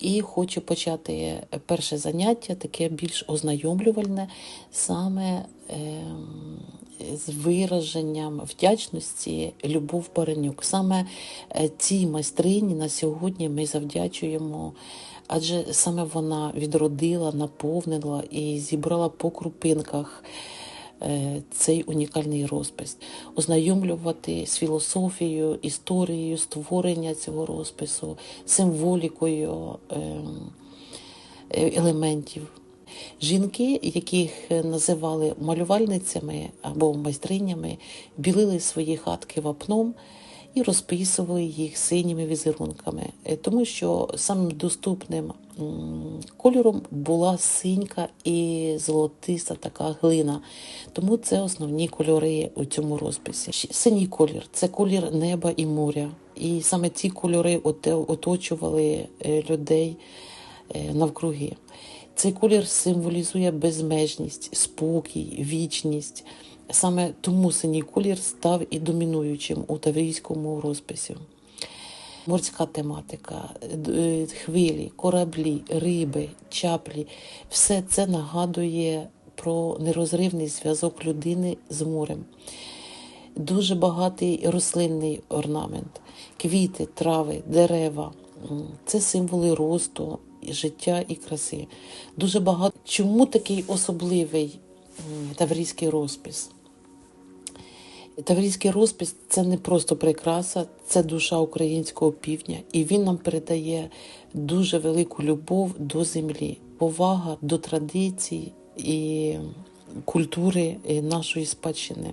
І хочу почати перше заняття, таке більш ознайомлювальне, саме ем, з вираженням вдячності Любов Баранюк. Саме е, цій майстрині на сьогодні ми завдячуємо, адже саме вона відродила, наповнила і зібрала по крупинках е, цей унікальний розпис, ознайомлювати з філософією, історією створення цього розпису, символікою ем, е, елементів. Жінки, яких називали малювальницями або майстринями, білили свої хатки вапном і розписували їх синіми візерунками, Е, тому що самим доступним кольором була синька і золотиста така глина. Тому це основні кольори у цьому розписі. Синій колір це колір неба і моря. І саме ці кольори оточували е, людей е, навкруги. Цей колір символізує безмежність, спокій, вічність. Саме тому синій колір став і домінуючим у таврійському розписі. Морська тематика, е, хвилі, кораблі, риби, чаплі все це нагадує про нерозривний зв'язок людини з морем. Дуже багатий рослинний орнамент, квіти, трави, дерева. Це символи росту, життя і краси. Дуже багато. Чому такий особливий таврійський розпис? Таврійський розпис це не просто прикраса, це душа українського півдня, і він нам передає дуже велику любов до землі, повага до традицій і культури нашої спадщини.